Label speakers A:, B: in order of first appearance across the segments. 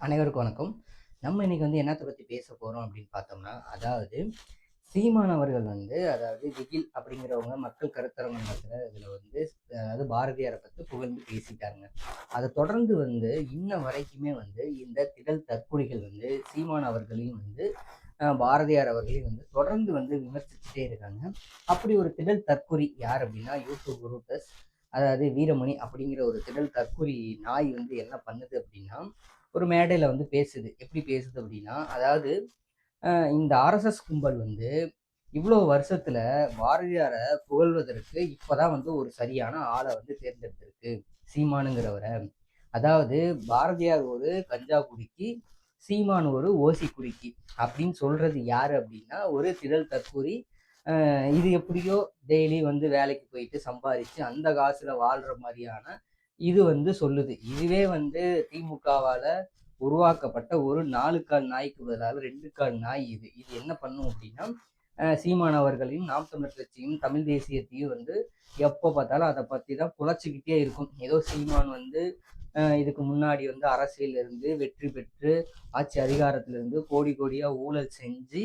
A: அனைவருக்கும் வணக்கம். நம்ம இன்னைக்கு வந்து என்னத்தை பற்றி பேச போகிறோம் அப்படின்னு பார்த்தோம்னா அதாவது சீமான் அவர்கள் வந்து அதாவது விகில் அப்படிங்கிறவங்க மக்கள் கருத்தரங்கம் நடத்துகிற இதில் வந்து அதாவது பாரதியாரை பற்றி புகழ்ந்து பேசிட்டாங்க அதை தொடர்ந்து வந்து இன்ன வரைக்குமே வந்து இந்த திடல் தற்கொலைகள் வந்து சீமான் அவர்களையும் வந்து பாரதியார் அவர்களையும் வந்து தொடர்ந்து வந்து விமர்சிச்சுட்டே இருக்காங்க. அப்படி ஒரு திடல் தற்கொலை யார் அப்படின்னா யூடியூப் ரூட்டஸ் அதாவது வீரமணி அப்படிங்கிற ஒரு திடல் தற்கொலை நாய் வந்து என்ன பண்ணுது அப்படின்னா ஒரு மேடையில் வந்து பேசுது. எப்படி பேசுது அப்படின்னா அதாவது இந்த ஆர்எஸ்எஸ் கும்பல் வந்து இவ்வளோ வருஷத்தில் பாரதியாரை புகழ்வதற்கு இப்போதான் வந்து ஒரு சரியான ஆளை வந்து தேர்ந்தெடுத்திருக்கு. சீமானுங்கிறவரை. அதாவது பாரதியார் ஒரு கஞ்சா குடிக்கு சீமான் ஒரு ஓசி குடிக்கு அப்படின்னு சொல்றது யாரு அப்படின்னா ஒரு திடல் தற்கூரி இது எப்படியோ டெய்லி வந்து வேலைக்கு போயிட்டு சம்பாதிச்சு அந்த காசுல வாழ்ற மாதிரியான இது வந்து சொல்லுது. இதுவே வந்து திமுகவால உருவாக்கப்பட்ட ஒரு நாலு கால் நாய்க்கு பதிலாக ரெண்டு கால் நாய் இது. இது என்ன பண்ணும் அப்படின்னா சீமானவர்களையும் நாம் தமிழர் கட்சியும் தமிழ் தேசியத்தையும் வந்து எப்போ பார்த்தாலும் அதை பற்றி தான் குலைச்சிக்கிட்டே இருக்கும். ஏதோ சீமான் வந்து இதுக்கு முன்னாடி வந்து அரசியலிருந்து வெற்றி பெற்று ஆட்சி அதிகாரத்திலிருந்து கோடி கோடியாக ஊழல் செஞ்சு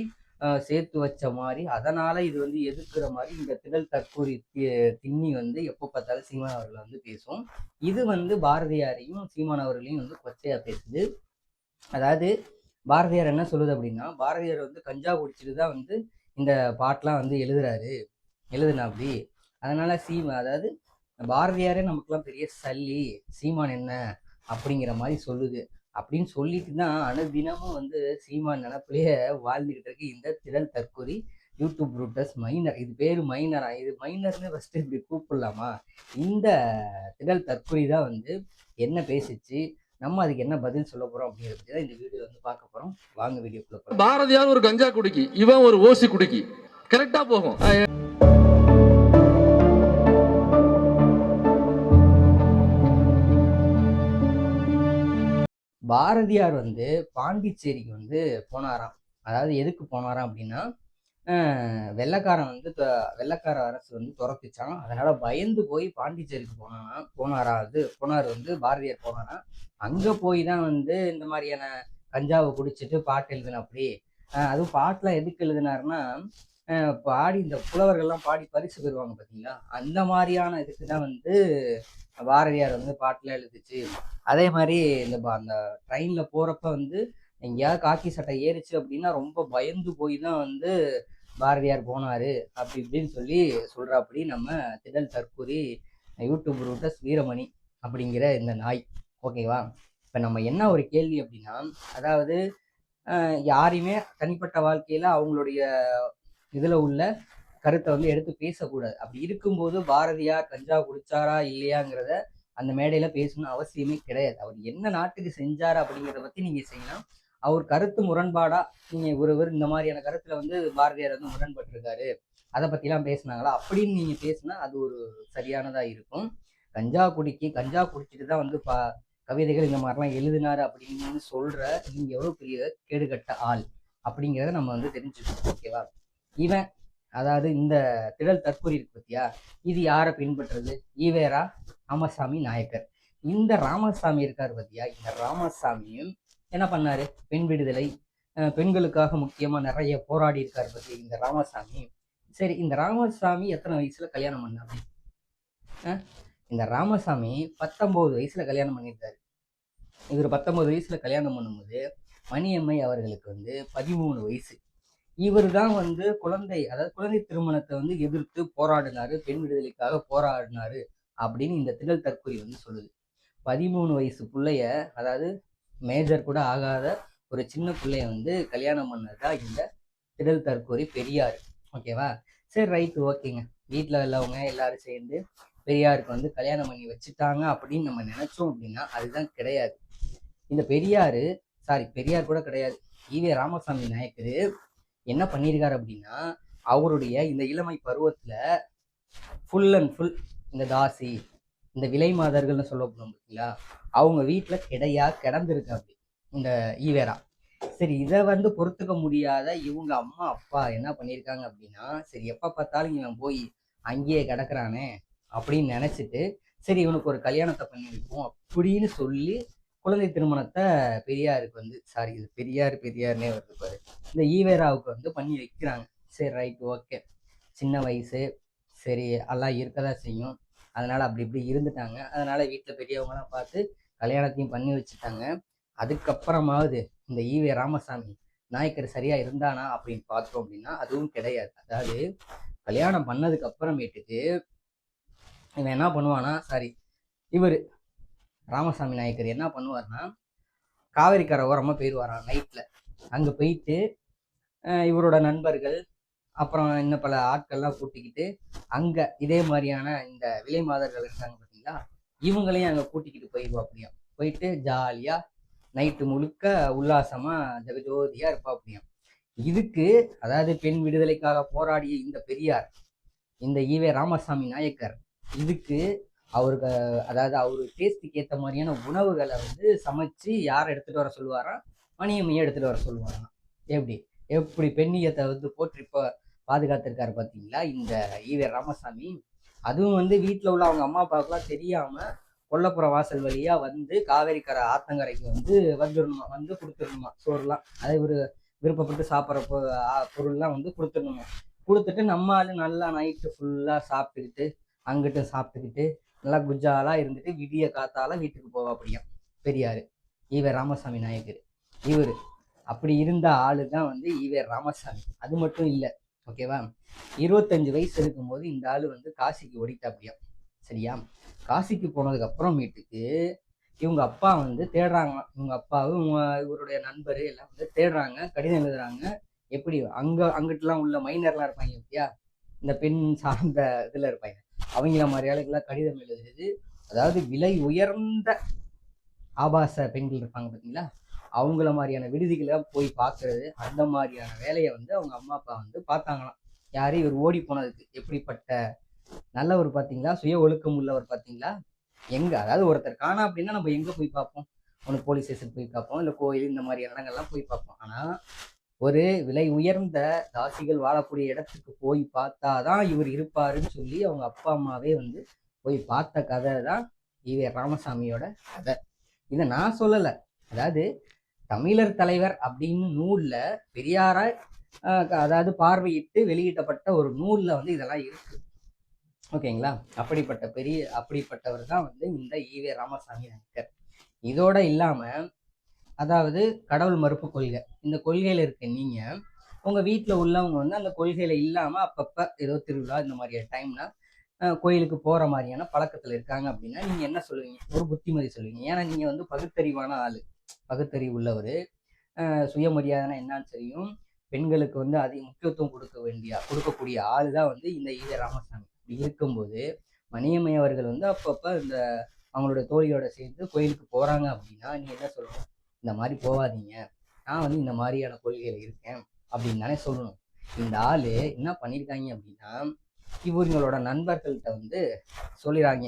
A: சேர்த்து வச்ச மாதிரி அதனால இது வந்து எதிர்க்கிற மாதிரி இந்த திடல் தற்கூரி தி- திண்ணி வந்து எப்போ பார்த்தாலும் சீமான் அவர்களை வந்து பேசும். இது வந்து பாரதியாரையும் சீமான் அவர்களையும் வந்து கொச்சையா பேசுது. அதாவது பாரதியார் என்ன சொல்லுது அப்படின்னா பாரதியார் வந்து கஞ்சா குடிச்சிட்டு தான் வந்து இந்த பாட்டெலாம் வந்து எழுதுறாரு. எழுதுனா அப்படி. அதனால சீமா அதாவது பாரதியாரே நமக்குலாம் பெரிய சல்லி சீமான் என்ன? அப்படிங்கிற மாதிரி சொல்லுது. அப்படின்னு சொல்லிட்டு தான் அனுதினமும் வந்து சீமான் நினப்பிலேயே வாழ்ந்துக்கிட்டு இருக்கு. இந்த திடல் தற்கொலை யூடியூப் ரூட்டர்ஸ் மைனர் இது பேர் மைனரா? இது மைனர்னு ஃபஸ்ட்டு இப்படி கூப்பிடலாமா? இந்த திடல் தற்கொலை தான் வந்து என்ன பேசிச்சு நம்ம அதுக்கு என்ன பதில் சொல்ல போறோம் அப்படிங்கிறத தான் இந்த வீடியோ வந்து பார்க்க போறோம். வாங்க வீடியோக்குள்ள
B: பாரதியார் ஒரு கஞ்சா குடிக்கி இவன் ஒரு ஓசி குடிக்கி. கரெக்டா போகும்.
A: பாரதியார் வந்து பாண்டிச்சேரிக்கு வந்து போனாராம். அதாவது எதுக்கு போனாராம் அப்படின்னா வெள்ளக்காரன் வெள்ளைக்காரன் வந்து வெள்ளக்கார அரசு வந்து துரத்துச்சான். அதனால பயந்து போய் பாண்டிச்சேரிக்கு போனானா போனாரா அது? போனார் வந்து பாரதியார் போனானா அங்கே போய் தான் வந்து இந்த மாதிரியான கஞ்சாவை குடிச்சிட்டு பாட்டு எழுதின அப்படி. அதுவும் பாட்டுலாம் எதுக்கு எழுதினாருன்னா பாடி இந்த புலவர்கள்லாம் பாடி பரிசு பெறுவாங்க பார்த்தீங்களா அந்த மாதிரியான இதுக்கு தான் வந்து பாரதியார் வந்து பாட்டில் எழுதிச்சு. அதே மாதிரி இந்த அந்த ட்ரெயினில் போகிறப்ப வந்து எங்கேயாவது காக்கி சட்டை ஏறிச்சு அப்படின்னா ரொம்ப பயந்து போய் தான் வந்து பாரதியார் போனார். அப்படி இப்படின்னு சொல்லி சொல்கிறாப்படி நம்ம திடல் தற்கூரி யூடியூப் ரூட்டஸ் வீரமணி அப்படிங்கிற இந்த நாய். ஓகேவா? இப்போ நம்ம என்ன ஒரு கேள்வி அப்படின்னா அதாவது யாரையுமே தனிப்பட்ட வாழ்க்கையில் அவங்களுடைய இதில் உள்ள கருத்தை வந்து எடுத்து பேசக்கூடாது. அப்படி இருக்கும்போது பாரதியார் கஞ்சா குடிச்சாரா இல்லையாங்கிறத அந்த மேடையில பேசணும்னு அவசியமே கிடையாது. அவர் என்ன நாட்டுக்கு செஞ்சார் அப்படிங்கிறத பத்தி நீங்க செய்யலாம். அவர் கருத்து முரண்பாடா நீங்க ஒருவர் இந்த மாதிரியான கருத்துல வந்து பாரதியார் வந்து முரண்பட்டிருக்காரு அதை பத்திலாம் பேசுனாங்களா? அப்படின்னு நீங்க பேசினா அது ஒரு சரியானதா இருக்கும். கஞ்சா குடிக்கி கஞ்சா குடிச்சிட்டு தான் வந்து பா கவிதைகள் இந்த மாதிரிலாம் எழுதினாரு அப்படின்னு சொல்ற நீங்க எவ்வளவு பெரிய கேடுகட்ட ஆள் அப்படிங்கிறத நம்ம வந்து தெரிஞ்சுக்கணும் ஓகேவா இவன் அதாவது இந்த திடல் தற்கொலை இருக்கு பத்தியா? இது யாரை பின்பற்றுறது? ஈவேரா ராமசாமி நாயக்கர். இந்த ராமசாமி இருக்கார் பத்தியா? இந்த ராமசாமியும் என்ன பண்ணாரு? பெண் விடுதலை பெண்களுக்காக முக்கியமா நிறைய போராடி இருக்கார் பத்தி இந்த ராமசாமி. சரி இந்த ராமசாமி எத்தனை வயசுல கல்யாணம் பண்ணாரு? இந்த ராமசாமி பத்தொன்பது வயசுல கல்யாணம் பண்ணியிருக்காரு. இவர் பத்தொன்பது வயசுல கல்யாணம் பண்ணும்போது மணியம்மை அவர்களுக்கு வந்து பதிமூணு வயசு. இவர் தான் வந்து குழந்தை அதாவது குழந்தை திருமணத்தை வந்து எதிர்த்து போராடினாரு பெண் விடுதலைக்காக போராடினாரு அப்படின்னு இந்த திடல் தற்கொலை வந்து சொல்லுது. பதிமூணு வயசு பிள்ளைய அதாவது மேஜர் கூட ஆகாத ஒரு சின்ன பிள்ளைய வந்து கல்யாணம் பண்ணதா இந்த திடல் தற்கொலை பெரியார். ஓகேவா சரி ரைட்டு ஓகேங்க. வீட்டில் உள்ளவங்க எல்லாரும் சேர்ந்து பெரியாருக்கு வந்து கல்யாணம் பண்ணி வச்சுட்டாங்க அப்படின்னு நம்ம நினைச்சோம் அப்படின்னா அதுதான் கிடையாது. இந்த பெரியாரு சாரி பெரியார் கூட கிடையாது. ஈவே ராமசாமி நாயக்கர் என்ன பண்ணியிருக்காரு அப்படின்னா அவருடைய இந்த இளமை பருவத்தில் ஃபுல் அண்ட் ஃபுல் இந்த தாசி இந்த விலை மாதர்கள்னு சொல்ல போனோம் பார்த்தீங்களா அவங்க வீட்டில் கிடையா கிடந்திருக்கு அப்படி இந்த ஈவேரா. சரி இதை வந்து பொறுத்துக்க முடியாத இவங்க அம்மா அப்பா என்ன பண்ணியிருக்காங்க அப்படின்னா சரி எப்போ பார்த்தாலும் இவன் போய் அங்கேயே கிடக்குறானே அப்படின்னு நினச்சிட்டு சரி இவனுக்கு ஒரு கல்யாணத்தை பண்ணி வைப்போம் அப்படின்னு சொல்லி குழந்தை திருமணத்தை பெரியாருக்கு வந்து சாரி இது பெரியார் பெரியார்னே வருது பாரு. இந்த ஈவேராவுக்கு வந்து பண்ணி வைக்கிறாங்க. சரி ரைட் ஓகே சின்ன வயசு சரி எல்லாம் இருக்கதான் செய்யும். அதனால அப்படி இப்படி இருந்துட்டாங்க. அதனால வீட்டில் பெரியவங்களாம் பார்த்து கல்யாணத்தையும் பண்ணி வச்சுட்டாங்க. அதுக்கப்புறமாவது இந்த ஈவே ராமசாமி நாயக்கர் சரியா இருந்தானா? அப்படின்னு பார்த்தோம் அப்படின்னா அதுவும் கிடையாது. அதாவது கல்யாணம் பண்ணதுக்கு அப்புறமேட்டுக்கு இவன் என்ன பண்ணுவானா சாரி இவர் ராமசாமி நாயக்கர் என்ன பண்ணுவார்னா காவேரி ஓரமாக போயிடுவாராம் நைட்டில் அங்கே போயிட்டு இவரோட நண்பர்கள் அப்புறம் இன்னும் பல ஆட்கள்லாம் கூட்டிக்கிட்டு அங்கே இதே மாதிரியான இந்த விலை மாதர்கள் இருக்காங்க பார்த்தீங்களா இவங்களையும் அங்கே கூட்டிக்கிட்டு போயிடுவா அப்படியும் போயிட்டு ஜாலியாக நைட்டு முழுக்க உல்லாசமாக ஜெகஜோதியாக இருப்பா அப்படியும் இதுக்கு அதாவது பெண் விடுதலைக்காக போராடிய இந்த பெரியார் இந்த ஈவே ராமசாமி நாயக்கர் இதுக்கு அவருக்கு அதாவது அவர் டேஸ்ட்டுக்கு ஏற்ற மாதிரியான உணவுகளை வந்து சமைச்சு யார் எடுத்துகிட்டு வர சொல்லுவாராம் மணியம்மையை எடுத்துகிட்டு வர சொல்லுவாராம். எப்படி? எப்படி பெண்ணியத்தை வந்து போற்றி இப்போ பாதுகாத்திருக்காரு பார்த்தீங்களா? இந்த ஈவே ராமசாமி. அதுவும் வந்து வீட்டில் உள்ள அவங்க அம்மா அப்பாவுக்குலாம் தெரியாமல் கொல்லப்புற வாசல் வழியாக வந்து காவேரிக்கரை ஆத்தங்கரைக்கு வந்து வந்துடணுமா வந்து கொடுத்துடணுமா சோறுலாம். அதை ஒரு விருப்பப்பட்டு சாப்பிட்ற பொ பொருள்லாம் வந்து கொடுத்துடணுமா கொடுத்துட்டு நம்ம ஆளு நல்லா நைட்டு ஃபுல்லாக சாப்பிட்டுக்கிட்டு அங்கிட்டு சாப்பிட்டுக்கிட்டு நல்லா குஜாலாக இருந்துட்டு விடிய காத்தால வீட்டுக்கு போவா அப்படியா? பெரியார். ஈவே ராமசாமி நாயக்கர். இவர். அப்படி இருந்த ஆளு தான் வந்து ஈவே ராமசாமி. அது மட்டும் இல்லை. ஓகேவா இருபத்தஞ்சு வயசு இருக்கும்போது இந்த ஆள் வந்து காசிக்கு ஓடிட்டா அப்படியும் சரியா? காசிக்கு போனதுக்கு அப்புறமேட்டுக்கு இவங்க அப்பா வந்து தேடுறாங்களாம் இவங்க அப்பாவும் இவங்க இவருடைய நண்பர் எல்லாம் வந்து தேடுறாங்க கடிதம் எழுதுறாங்க. எப்படி? அங்க அங்கிட்டலாம் உள்ள மைனர்லாம் இருப்பாங்க அப்படியா இந்த பெண் சார்ந்த இதுல இருப்பாங்க. அவங்கள மாதிரி ஆளுக்கெல்லாம் கடிதம் எழுதுறது. அதாவது விலை உயர்ந்த ஆபாச பெண்கள் இருப்பாங்க பார்த்தீங்களா அவங்கள மாதிரியான விடுதிகளை போய் பார்க்கறது அந்த மாதிரியான வேலையை வந்து அவங்க அம்மா அப்பா வந்து பார்த்தாங்களாம். யாரு இவர் ஓடி போனதுக்கு. எப்படிப்பட்ட நல்லவர் பார்த்தீங்களா சுய ஒழுக்கம் உள்ளவர் பார்த்தீங்களா எங்கே அதாவது ஒருத்தர் காணா அப்படின்னா நம்ம எங்கே போய் பார்ப்போம்? ஒன்று போலீஸ் ஸ்டேஷன் போய் பார்ப்போம். இல்லை கோயில் இந்த மாதிரி இடங்கள்லாம் போய் பார்ப்போம். ஆனால் ஒரு விலை உயர்ந்த தாசிகள் வாழக்கூடிய இடத்துக்கு போய் பார்த்தாதான் இவர் இருப்பாருன்னு சொல்லி அவங்க அப்பா அம்மாவே வந்து போய் பார்த்த கதை தான் ஈவே ராமசாமியோட கதை. இதை நான் சொல்லலை. அதாவது தமிழர் தலைவர் அப்படின்னு நூலில் பெரியாராய் அதாவது பார்வையிட்டு வெளியிடப்பட்ட ஒரு நூலில் வந்து இதெல்லாம் இருக்கு. ஓகேங்களா? அப்படிப்பட்ட பெரிய அப்படிப்பட்டவர் தான் வந்து இந்த ஈவே ராமசாமி நடிகர் இதோட இல்லாமல் அதாவது கடவுள் மறுப்பு கொள்கை. இந்த கொள்கையில் இருக்க நீங்கள் உங்கள் வீட்டில் உள்ளவங்க வந்து அந்த கொள்கையில் இல்லாமல் அப்பப்போ ஏதோ திருவிழா இந்த மாதிரியான டைம்னா கோயிலுக்கு போகிற மாதிரியான பழக்கத்தில் இருக்காங்க அப்படின்னா நீங்கள் என்ன சொல்லுவீங்க? ஒரு புத்திமதி சொல்லுவீங்க. ஏன்னா நீங்கள் வந்து பகுத்தறிவான ஆள். பகுத்தறிவு உள்ளவர் சுயமரியாதைனா என்னன்னு தெரியும். பெண்களுக்கு வந்து அதிக முக்கியத்துவம் கொடுக்க வேண்டிய கொடுக்கக்கூடிய ஆள் தான் வந்து இந்த ஈத ராமசாமி. இப்படி இருக்கும்போது மணியம்மை அவர்கள் வந்து அப்பப்போ இந்த அவங்களோட தோழியோட சேர்ந்து கோயிலுக்கு போகிறாங்க அப்படின்னா நீ என்ன சொல்லணும் இந்த மாதிரி போகாதீங்க. நான் வந்து இந்த மாதிரியான கொள்கையில் இருக்கேன் அப்படின்னு தானே சொல்லணும். இந்த ஆள் என்ன பண்ணியிருக்காங்க அப்படின்னா இவங்களோட நண்பர்கள்ட்ட வந்து சொல்லிடுறாங்க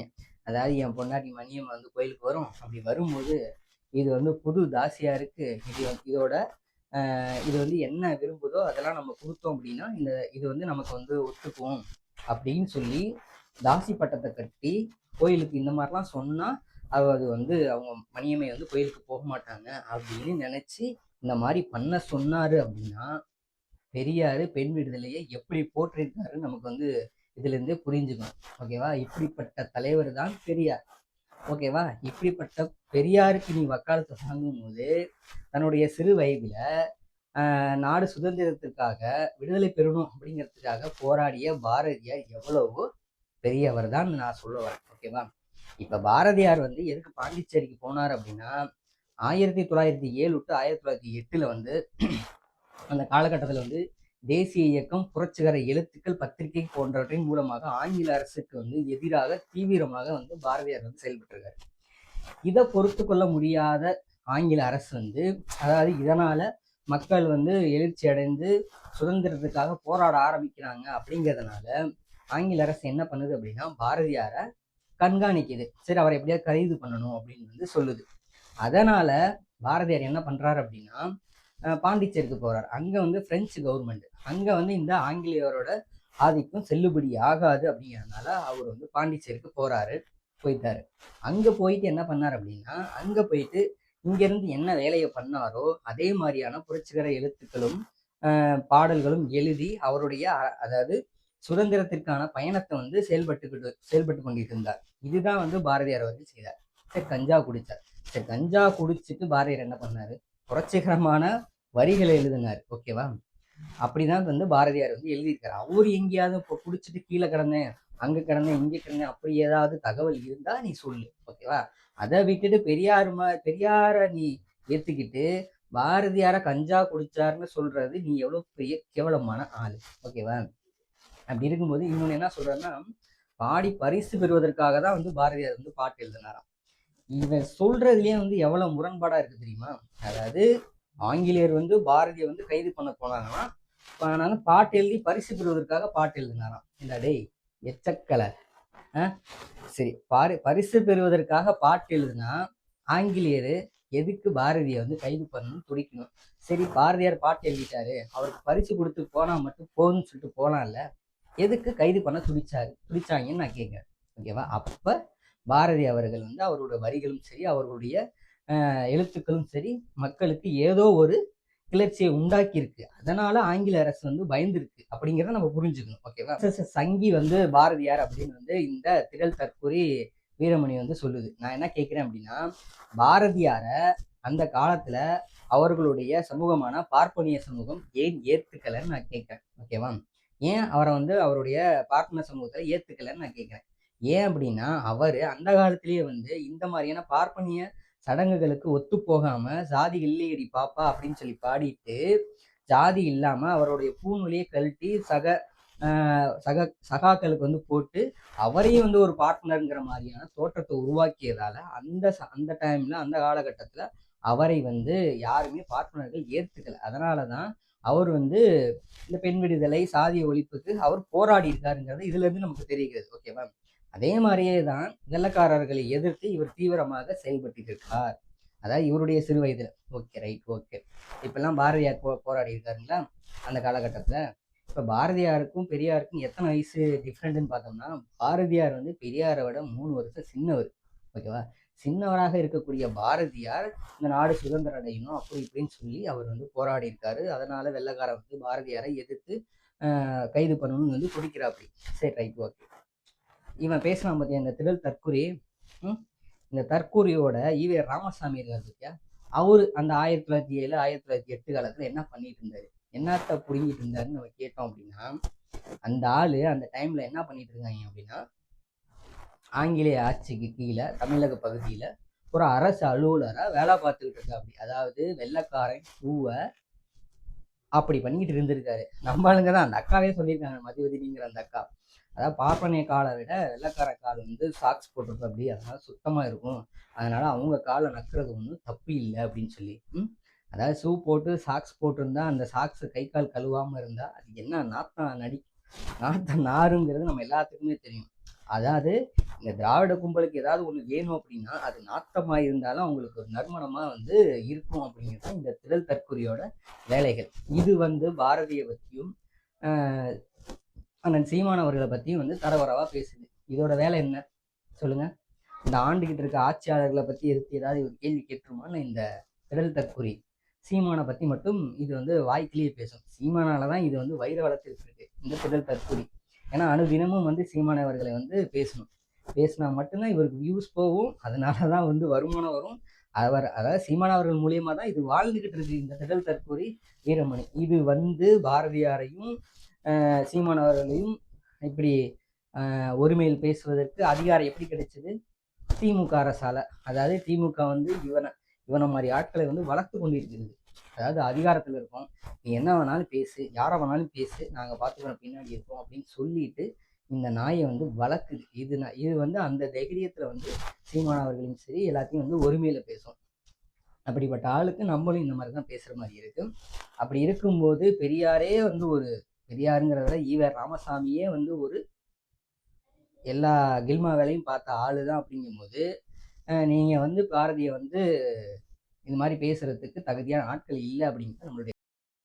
A: அதாவது என் பொண்டாட்டி மணியம் வந்து கோயிலுக்கு வரும். அப்படி வரும்போது இது வந்து புது தாசியாக இருக்குது இது இதோட இது வந்து என்ன விரும்புதோ அதெல்லாம் நம்ம கொடுத்தோம் அப்படின்னா இந்த இது வந்து நமக்கு வந்து ஒத்துக்கும் அப்படின்னு சொல்லி தாசி பட்டத்தை கட்டி கோயிலுக்கு இந்த மாதிரிலாம் சொன்னால் அது வந்து அவங்க மணியம்மை வந்து கோயிலுக்கு போக மாட்டாங்க அப்படின்னு நினச்சி இந்த மாதிரி பண்ண சொன்னார் அப்படின்னா பெரியார் பெண் விடுதலையை எப்படி போற்றிருக்காரு நமக்கு வந்து இதுலேருந்தே புரிஞ்சுக்கணும். ஓகேவா? இப்படிப்பட்ட தலைவர் தான் பெரியார். ஓகேவா? இப்படிப்பட்ட பெரியாருக்கு நீ வக்காலத்தை வாங்கும் போது தன்னுடைய சிறு வயதில் நாடு சுதந்திரத்திற்காக விடுதலை பெறணும் அப்படிங்கிறதுக்காக போராடிய பாரதியார் எவ்வளவோ பெரியவர் தான் நான் சொல்ல வரேன். ஓகேவா? இப்போ பாரதியார் வந்து எதுக்கு பாண்டிச்சேரிக்கு போனார் அப்படின்னா ஆயிரத்தி தொள்ளாயிரத்தி ஏழு டு ஆயிரத்தி தொள்ளாயிரத்தி எட்டில் வந்து அந்த காலகட்டத்தில் வந்து தேசிய இயக்கம் புரட்சிகர எழுத்துக்கள் பத்திரிகை போன்றவற்றின் மூலமாக ஆங்கில அரசுக்கு வந்து எதிராக தீவிரமாக வந்து பாரதியார் வந்து செயல்பட்டிருக்காரு. இதை பொறுத்து கொள்ள முடியாத ஆங்கில அரசு வந்து அதாவது இதனால மக்கள் வந்து எழுச்சி அடைந்து சுதந்திரத்துக்காக போராட ஆரம்பிக்கிறாங்க அப்படிங்கிறதுனால ஆங்கில அரசு என்ன பண்ணுது அப்படின்னா பாரதியாரை கண்காணிக்குது. சரி அவரை எப்படியாவது கைது பண்ணணும் அப்படின்னு வந்து சொல்லுது. அதனால பாரதியார் என்ன பண்றாரு அப்படின்னா பாண்டிச்சேருக்கு பாண்டிச்சேரிக்கு போறார். அங்க வந்து பிரெஞ்சு கவர்மெண்ட் அங்க வந்து இந்த ஆங்கிலேயரோட ஆதிக்கம் செல்லுபடி ஆகாது அப்படிங்கிறதுனால அவர் வந்து பாண்டிச்சேரிக்கு போறாரு போயிட்டாரு. அங்க போயிட்டு என்ன பண்ணார் அப்படின்னா அங்க போயிட்டு இங்கிருந்து என்ன வேலையை பண்ணாரோ அதே மாதிரியான புரட்சிகர எழுத்துக்களும் பாடல்களும் எழுதி அவருடைய அதாவது சுதந்திரத்திற்கான பயணத்தை வந்து செயல்பட்டுக்கிட்டு செயல்பட்டு கொண்டிட்டு இருந்தார் இதுதான் வந்து பாரதியார் அவர்கள் செய்தார். சரி கஞ்சா குடிச்சார். சரி கஞ்சா குடிச்சிட்டு பாரதியார் என்ன பண்ணாரு? புரட்சிகரமான வரிகளை எழுதினார். ஓகேவா அப்படிதான் வந்து பாரதியார் வந்து எழுதியிருக்காரு. அவர் எங்கேயாவது இப்போ குடிச்சிட்டு கீழே கிடந்தேன் அங்கே கிடந்தேன் இங்கே கிடந்தேன் அப்படி ஏதாவது தகவல் இருந்தா நீ சொல்லு. ஓகேவா அதை விட்டுட்டு பெரியார் மா பெரியார நீ ஏத்துக்கிட்டு பாரதியார கஞ்சா குடிச்சாருன்னு சொல்றது நீ எவ்வளவு பெரிய கேவலமான ஆள். ஓகேவா அப்படி இருக்கும்போது இன்னொன்று என்ன சொல்கிறாருன்னா பாடி பரிசு பெறுவதற்காக தான் வந்து பாரதியார் வந்து பாட்டு எழுதினாராம். இவன் சொல்கிறதுலேயே வந்து எவ்வளோ முரண்பாடாக இருக்குது தெரியுமா? அதாவது ஆங்கிலேயர் வந்து பாரதியை வந்து கைது பண்ண போனாங்கன்னா அதனால பாட்டு எழுதி பரிசு பெறுவதற்காக பாட்டு எழுதினாராம். இந்த டேய் எச்சக்கலை. சரி பாரு பரிசு பெறுவதற்காக பாட்டு எழுதுனா ஆங்கிலேயர் எதுக்கு பாரதியை வந்து கைது பண்ணணும்னு துடிக்கணும்? சரி பாரதியார் பாட்டு எழுதிட்டாரு. அவருக்கு பரிசு கொடுத்து போனால் மட்டும் போதும்னு சொல்லிட்டு போகலாம்ல எதுக்கு கைது பண்ண துடிச்சாரு? துடிச்சாங்கன்னு நான் கேட்குறேன். ஓகேவா? அப்ப பாரதி அவர்கள் வந்து அவரோட வரிகளும் சரி அவர்களுடைய எழுத்துக்களும் சரி மக்களுக்கு ஏதோ ஒரு கிளர்ச்சியை உண்டாக்கி இருக்கு அதனால ஆங்கில அரசு வந்து பயந்துருக்கு அப்படிங்கிறத நம்ம புரிஞ்சுக்கணும். ஓகேவா? சங்கி வந்து பாரதியார் அப்படின்னு வந்து இந்த திரள் தற்கூரி வீரமணி வந்து சொல்லுது. நான் என்ன கேட்கிறேன் அப்படின்னா பாரதியார அந்த காலத்துல அவர்களுடைய சமூகமான பார்ப்பனிய சமூகம் ஏன் ஏத்துக்கலைன்னு நான் கேட்கிறேன். ஓகேவா? ஏன் அவரை வந்து அவருடைய பார்ப்பன சமூகத்தில் ஏற்றுக்கலைன்னு நான் கேட்குறேன். ஏன் அப்படின்னா அவர் அந்த காலத்திலேயே வந்து இந்த மாதிரியான பார்ப்பனிய சடங்குகளுக்கு ஒத்து போகாம ஜாதி இல்லையடி பாப்பா அப்படின்னு சொல்லி பாடிட்டு ஜாதி இல்லாம அவருடைய பூநூலையை கழட்டி சக சக சகாக்களுக்கு வந்து போட்டு அவரையும் வந்து ஒரு பார்ட்னருங்கிற மாதிரியான தோற்றத்தை உருவாக்கியதால அந்த ச- அந்த டைம்ல அந்த காலகட்டத்துல அவரை வந்து யாருமே பார்ப்பனர்கள் ஏத்துக்கல. அதனாலதான் அவர் வந்து இந்த பெண் விடுதலை சாதிய ஒழிப்புக்கு அவர் போராடி இருக்காருங்கிறது இதுல இருந்து நமக்கு தெரிகிறது. ஓகேவா அதே மாதிரியே தான் வெள்ளக்காரர்களை எதிர்த்து இவர் தீவிரமாக செயல்பட்டு இருக்கார் அதாவது இவருடைய சிறு வயதுல. ஓகே ரைட் ஓகே இப்பெல்லாம் பாரதியார் போ போராடி இருக்காருங்களா அந்த காலகட்டத்துல. இப்ப பாரதியாருக்கும் பெரியாருக்கும் எத்தனை வயசு டிஃப்ரெண்ட்னு பார்த்தோம்னா பாரதியார் வந்து பெரியாரை விட மூணு வருஷம் சின்னவர். ஓகேவா சின்னவராக இருக்கக்கூடிய பாரதியார் இந்த நாடு சுதந்திரம் அடையணும் அப்படி இப்படின்னு சொல்லி அவர் வந்து போராடி இருக்காரு அதனால வெள்ளைக்காரன் வந்து பாரதியாரை எதிர்த்து கைது பண்ணணும்னு வந்து துடிக்கிறாப்படி சரி ரைட் ஓகே இவன் பேசுறான் பார்த்தியா இந்த திடல் தற்கூரி? இந்த தற்கூரியோட ஈவே ராமசாமி இருக்கார் பார்த்தியா அவரு அந்த ஆயிரத்தி தொள்ளாயிரத்தி ஏழு ஆயிரத்தி தொள்ளாயிரத்தி எட்டு காலத்துல என்ன பண்ணிட்டு இருந்தாரு? என்னத்த புரிஞ்சிட்டு இருந்தாருன்னு நம்ம கேட்டோம் அப்படின்னா அந்த ஆளு அந்த டைம்ல என்ன பண்ணிட்டு இருக்காங்க அப்படின்னா ஆங்கிலேய ஆட்சிக்கு கீழே தமிழக பகுதியில் ஒரு அரசு அலுவலராக வேலை பார்த்துக்கிட்டு இருக்கா அப்படி. அதாவது வெள்ளைக்காரன் பூவை அப்படி பண்ணிக்கிட்டு இருந்திருக்காரு. நம்ம ஆளுங்க தான். அந்த அக்காவே சொல்லியிருக்காங்க மதிவதினிங்கிற அந்த அக்கா. அதாவது பார்ப்பனைய காலை விட வெள்ளக்கார கால் வந்து சாக்ஸ் போட்டிருக்கு அப்படி. அதனால சுத்தமாக இருக்கும். அதனால அவங்க காலை நக்கிறது ஒன்றும் தப்பு இல்லை அப்படின்னு சொல்லி. அதாவது ஷூ போட்டு சாக்ஸ் போட்டிருந்தா அந்த சாக்ஸ் கை கால் கழுவாமல் இருந்தால் அது என்ன நாத்தம் நடி நாத்த நாருங்கிறது நம்ம எல்லாத்துக்குமே தெரியும். அதாவது இந்த திராவிட கும்பலுக்கு ஏதாவது ஒன்று வேணும் அப்படின்னா அது நாத்தமாக இருந்தாலும் அவங்களுக்கு ஒரு நறுமணமாக வந்து இருக்கும் அப்படிங்கிறது இந்த திரள் தற்கொலையோட வேலைகள். இது வந்து பாரதியை பற்றியும் அண்ணன் சீமான் அவர்களை பற்றியும் வந்து தரவரவாக பேசுது. இதோட வேலை என்ன? சொல்லுங்க. இந்த ஆண்டுகிட்டு இருக்க ஆட்சியாளர்களை பற்றி எதுக்கு ஏதாவது ஒரு கேள்வி கேட்டுருமான்னு இந்த திடல் தற்கொலை சீமானை பற்றி மட்டும் இது வந்து வாய்க்கிலேயே பேசும். சீமானால தான் இது வந்து வைர வளர்த்துட்டு இருக்கு இந்த திடல் தற்கொலை. ஏன்னா அனுதினமும் வந்து சீமானவர்களை வந்து பேசணும். பேசினா மட்டும்தான் இவருக்கு வியூஸ் போகும். அதனால தான் வந்து வருமானம் வரும். அவர் அதாவது சீமான் அவர்கள் மூலியமாக தான் இது வாழ்ந்துகிட்டு இருக்கு. இந்த திடல் தற்கொலை வீரமணி. இது வந்து பாரதியாரையும் சீமான் அவர்களையும் இப்படி ஒருமையில் பேசுவதற்கு அதிகாரம் எப்படி கிடைச்சது? திமுக அரசால. அதாவது திமுக வந்து இவனை இவனை மாதிரி ஆட்களை வந்து வளர்த்து கொண்டிருக்கிறது. அதாவது அதிகாரத்தில் இருக்கோம். நீ என்ன வேணாலும் பேசு. யாரை வேணாலும் பேசு. நாங்கள் பார்த்துக்கிறோம். பின்னாடி இருக்கோம் அப்படின்னு சொல்லிட்டு இந்த நாயை வந்து வளர்க்குது. இது நான் இது வந்து அந்த தைரியத்தில் வந்து சீமான் அவர்களையும் சரி எல்லாத்தையும் வந்து ஒருமையில் பேசும். அப்படிப்பட்ட ஆளுக்கு நம்மளும் இந்த மாதிரி தான் பேசுகிற மாதிரி இருக்குது அப்படி இருக்கும்போது பெரியாரே வந்து ஒரு பெரியாருங்கிறத விட ஈவர் ராமசாமியே வந்து ஒரு எல்லா கில்மா வேலையும் பார்த்த ஆளு தான் அப்படிங்கும்போது நீங்கள் வந்து பாரதியை வந்து இந்த மாதிரி பேசுகிறதுக்கு தகுதியான ஆட்கள் இல்லை அப்படிங்கிறது நம்மளுடைய